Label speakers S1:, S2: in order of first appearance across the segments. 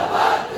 S1: জিন্দাবাদ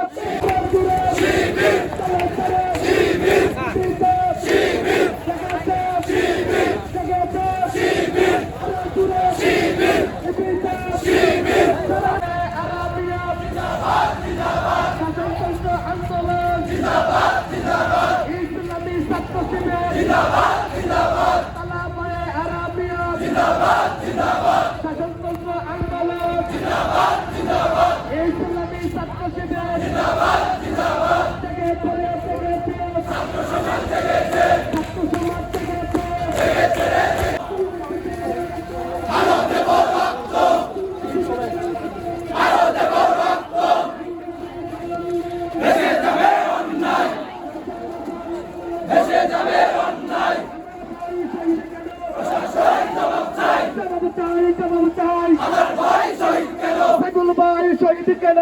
S1: শহীদ কেন?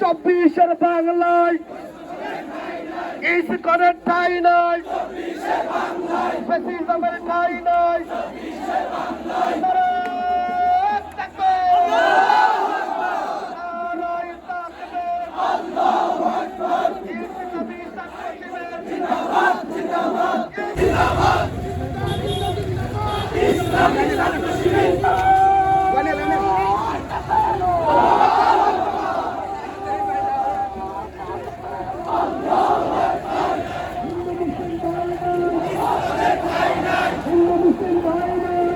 S1: চব্বিশের বাংলায়। ইস করে ঠাই নাই ঠাই নাই নারায়ণ তাকবীর! নারায়ণ তাকবীর! ইসলামী ছাত্র শিবির হিন্দু মুসলিম ভাই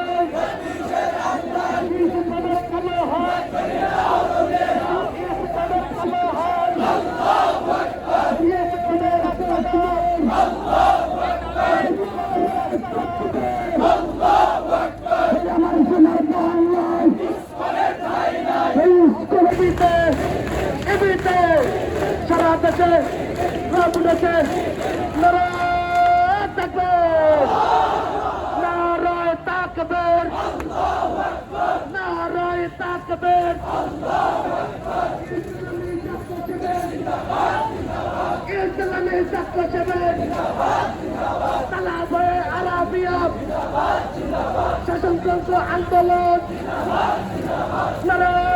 S1: সব দেশে নারায় তাকবীর নারায় তাকবীর নারায় তাকবীর। ইসলামী ছাত্র শিবির তালাবে আরাবিয়া শাসনতন্ত্র আন্দোলন, নারায়